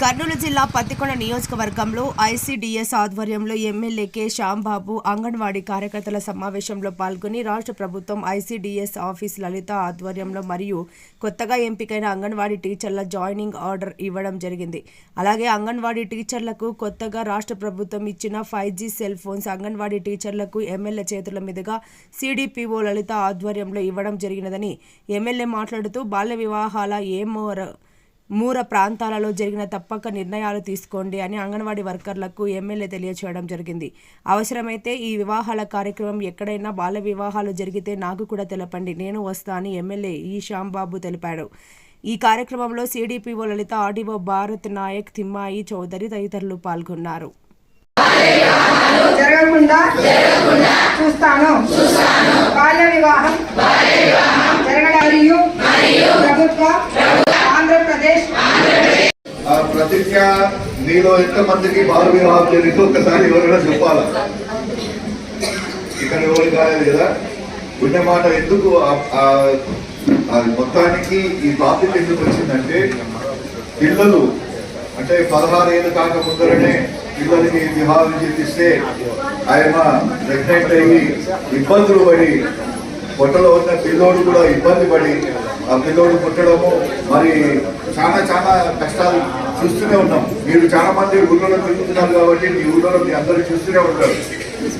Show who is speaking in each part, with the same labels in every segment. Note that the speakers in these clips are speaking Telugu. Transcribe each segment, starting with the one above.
Speaker 1: కర్నూలు జిల్లా పత్తికొండ నియోజకవర్గంలో ఐసీడీఎస్ ఆధ్వర్యంలో ఎమ్మెల్యే కె. శ్యాంబాబు అంగన్వాడీ కార్యకర్తల సమావేశంలో పాల్గొని రాష్ట్ర ప్రభుత్వం ఐసీడీఎస్ ఆఫీస్ లలిత ఆధ్వర్యంలో మరియు కొత్తగా ఎంపికైన అంగన్వాడీ టీచర్ల జాయినింగ్ ఆర్డర్ ఇవ్వడం జరిగింది. అలాగే అంగన్వాడీ టీచర్లకు కొత్తగా రాష్ట్ర ప్రభుత్వం ఇచ్చిన five G cell phones anganwadi టీచర్లకు ఎమ్మెల్యే చేతుల మీదుగా సిడిపిఓ లలిత ఆధ్వర్యంలో ఇవ్వడం జరిగినదని ఎమ్మెల్యే మాట్లాడుతూ బాల్య వివాహాల ఏమో మూర ప్రాంతాలలో జరిగిన తప్పక నిర్ణయాలు తీసుకోండి అని అంగన్వాడీ వర్కర్లకు ఎమ్మెల్యే తెలియచేయడం జరిగింది. అవసరమైతే ఈ వివాహాల కార్యక్రమం ఎక్కడైనా బాల వివాహాలు జరిగితే నాకు కూడా తెలపండి. నేను వస్తా అని ఎమ్మెల్యే ఈ శ్యాంబాబు తెలిపాడు. ఈ కార్యక్రమంలో సిడిపిఓ లలిత ఆర్డీఓ భారత్ నాయక్ తిమ్మాయి చౌదరి తదితరులు పాల్గొన్నారు.
Speaker 2: జరగకుండా చూస్తాను. బాల్య వివాహం జరగడం మరియు ప్రభుత్వ ఆంధ్రప్రదేశ్
Speaker 3: ఆ నీలో మీలో ఎంతమందికి బాల వివాహం జరిగిందో ఒకసారి ఎవరైనా చెప్పాలా? ఇక్కడ ఎవరు కాలేదు కదా? ఉన్న మాట ఎందుకు ఆ- మొత్తానికి ఈ బాధ్యత ఎందుకు వచ్చిందంటే పిల్లలు అంటే పదహారు ఏళ్ళు కాక ముందరనే పిల్లలకి వివాహం చేపిస్తే ఆయన ప్రెగ్నెంట్ అయ్యి ఇబ్బందులు పడి పొట్టలో ఉన్న పిల్లోడు కూడా ఇబ్బంది పడి ఆ పిల్లోడు పుట్టడము మరి చాలా చాలా కష్టాలు చూస్తూనే ఉన్నాం మీరు చాలా మంది ఊళ్ళో తిరుగుతున్నారు కాబట్టి మీ ఊళ్ళో మీ అందరూ చూస్తూనే ఉంటారు.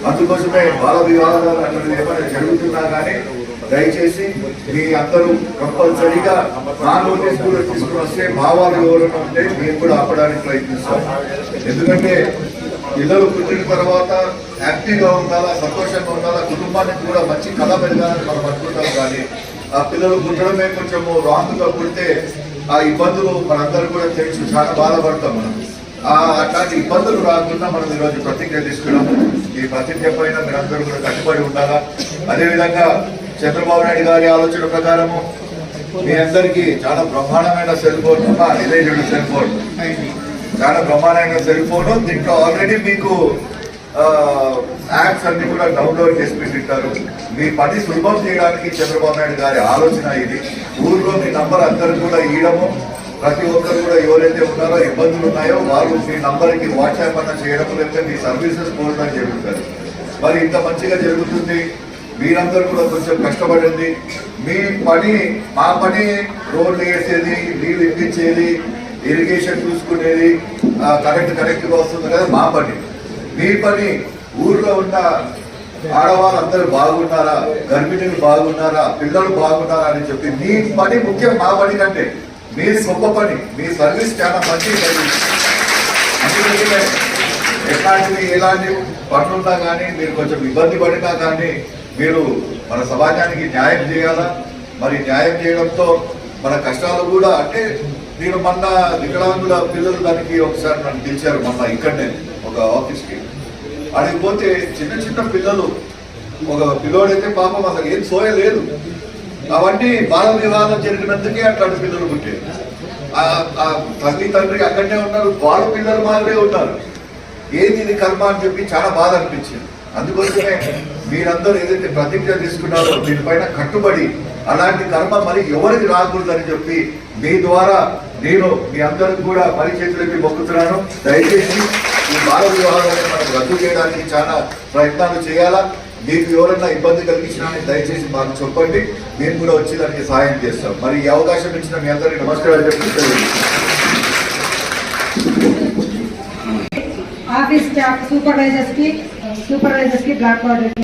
Speaker 3: అందుకోసమే బాల వివాహాలు అన్నది ఏమైనా జరుగుతున్నా కానీ దయచేసి మీ అందరూ కంపల్సరీగా నా నోటీస్ కూడా తీసుకుని వస్తే భావాలు ఎవరైనా ఉంటే మేము కూడా ఆపడానికి ప్రయత్నిస్తాం. ఎందుకంటే పిల్లలు పుట్టిన తర్వాత యాక్టివ్గా ఉండాలా సంతోషంగా ఉండాలా కుటుంబానికి కూడా మంచి కళ పెరగాలని మనం అనుకుంటాం కానీ ఆ పిల్లలు పుట్టడమే కొంచెము రాంగ్గా పుడితే ఆ ఇబ్బందులు మనందరూ కూడా తెలుసు చాలా బాధపడతాం మనం. ఆ అట్లాంటి ఇబ్బందులు రాకుండా మనం ఈరోజు ప్రతిజ్ఞ తీసుకున్నాము. ఈ ప్రతిజ్ఞ పైన మీరందరూ కూడా కట్టుబడి ఉండాలా? అదేవిధంగా చంద్రబాబు నాయుడు గారి ఆలోచన ప్రకారము మీ అందరికీ చాలా బ్రహ్మాండమైన సెల్ ఫోన్ ఇదే సెల్ ఫోన్. చాలా బ్రహ్మాండమైన సెల్ ఫోన్ దీంట్లో ఆల్రెడీ మీకు యాప్స్ అన్ని కూడా డౌన్లోడ్ చేసి పెట్టింటారు. మీ పని సులభం చేయడానికి చంద్రబాబు నాయుడు గారి ఆలోచన ఇది. ఊర్లో మీ నంబర్ అందరు కూడా ఇవ్వడము ప్రతి ఒక్కరు కూడా ఎవరైతే ఉన్నారో ఇబ్బందులు ఉన్నాయో వాళ్ళు మీ నంబర్కి వాట్సాప్ అన్న చేయడం లేకపోతే మీ సర్వీసెస్ పోవడం జరుగుతుంది. మరి ఇంత మంచిగా జరుగుతుంది. మీరందరూ కూడా కొంచెం కష్టపడండి. మీ పని మా పని రోడ్లు వేసేది నీళ్ళు ఇప్పించేది ఇరిగేషన్ చూసుకునేది ఆ, కరెంట్ కరెక్ట్గా వస్తుంది కదా మా పని. మీ పని ఊర్లో ఉన్న ఆడవాళ్ళందరూ బాగున్నారా? గర్భిణులు బాగున్నారా? పిల్లలు బాగున్నారా అని చెప్పి మీ పని ముఖ్యం మా పని కంటే. మీది గొప్ప పని మీ సర్వీస్ చాలా మంచి అందుకే ఎట్లాంటివి ఎలాంటి పనులున్నా కానీ మీరు కొంచెం ఇబ్బంది పడినా కానీ మీరు మన సమాజానికి న్యాయం చేయాలా? మరి న్యాయం చేయడంతో మన కష్టాలు కూడా అంటే నేను మొన్న వికలాంగుల పిల్లలు దానికి ఒకసారి నన్ను పిలిచారు మొన్న ఇక్కడనే. ఒక ఆఫీస్కి. అడిగి పోతే చిన్న చిన్న పిల్లలు ఒక పిల్లోడైతే పాపం అసలు ఏం సోయ లేదు. అవన్నీ బాల వివాహం జరిగినందుకే అట్లాంటి పిల్లలు పుట్టారు. ఆ- తల్లి తండ్రి అక్కడనే ఉన్నారు వాళ్ళ పిల్లలు మాదిరే ఉన్నారు. ఏది ఇది కర్మ అని చెప్పి చాలా బాధ అనిపించింది. అందుకోసమే మీరందరూ ఏదైతే ప్రతిజ్ఞ తీసుకున్నారో దీనిపైన కట్టుబడి అలాంటి కర్మ మరి ఎవరికి రాకూడదని చెప్పి మీ ద్వారా నేను మీ అందరికి కూడా పని చేతులకి మొక్కుతున్నాను. దయచేసి ఈ బాల వివాహాలను మనం రద్దు చేయడానికి చాలా ప్రయత్నాలు చేయాలా? మీకు ఎవరైనా ఇబ్బంది కలిగించినా దయచేసి మాకు చెప్పండి. మేము కూడా వచ్చి దానికి సహాయం చేస్తాం. మరి ఈ అవకాశం ఇచ్చిన మీ అందరికీ నమస్కారాలు చెప్పి
Speaker 2: ఆఫీస్ స్టాఫ్ సూపర్వైజర్స్కి సూపర్వైజర్స్కి బ్లాక్ ఆర్డర్